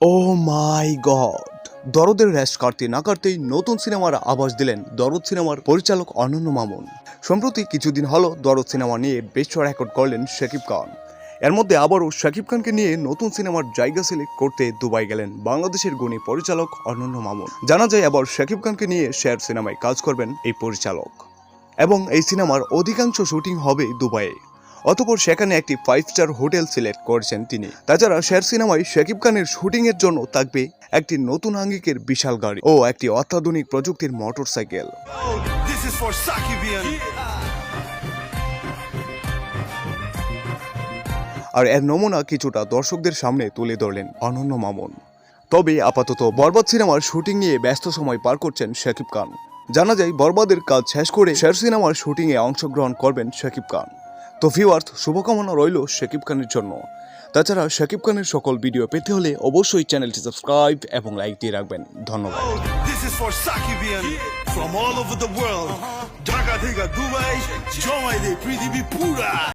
ও মাই god. দরদের rash কাটতে না কাটতেই নতুন সিনেমার আভাস দিলেন দরদ সিনেমার পরিচালক অনন্য মামুন। সম্প্রতি কিছুদিন হলো দরদ সিনেমা নিয়ে বেশ রেকর্ড করলেন শাকিব খান। এর মধ্যে আবারও শাকিব খানকে নিয়ে নতুন সিনেমার জায়গা সিলেক্ট করতে দুবাই গেলেন বাংলাদেশের গুণী পরিচালক অনন্য মামুন। জানা যায় আবার শাকিব খানকে নিয়ে শেয়ার সিনেমায় কাজ করবেন এই পরিচালক। এবং এই সিনেমার অধিকাংশ শুটিং হবে দুবাইয়ে। অতপর সেখানে একটি ফাইভ স্টার হোটেল সিলেক্ট করেছেন তিনি। তাছাড়া শের সিনেমায় শাকিব খানের শুটিং এর জন্য থাকবে একটি নতুন আঙ্গিকের বিশাল গাড়ি ও একটি অত্যাধুনিক প্রযুক্তির for Sakibian. আর এর নমুনা কিছুটা দর্শকদের সামনে তুলে ধরলেন অনন্য মামুন। তবে আপাতত বরবাদ সিনেমার শুটিং নিয়ে ব্যস্ত সময় পার করছেন শাকিব খান। জানা যায় বরবাদের কাজ শেষ করে শের সিনেমার শুটিংয়ে অংশগ্রহণ করবেন শাকিব খান। তো ভিওয়ার্থ শুভকামনা রইল শাকিব খানের জন্য তাছাড়া শাকিব খানের সকল ভিডিও পেতে হলে অবশ্যই চ্যানেলটি সাবস্ক্রাইব এবং লাইক দিয়ে রাখবেন ধন্যবাদ This is for Sakibian from all over the world. Jaga Diga Dubai, Jomai de Pretty Pura.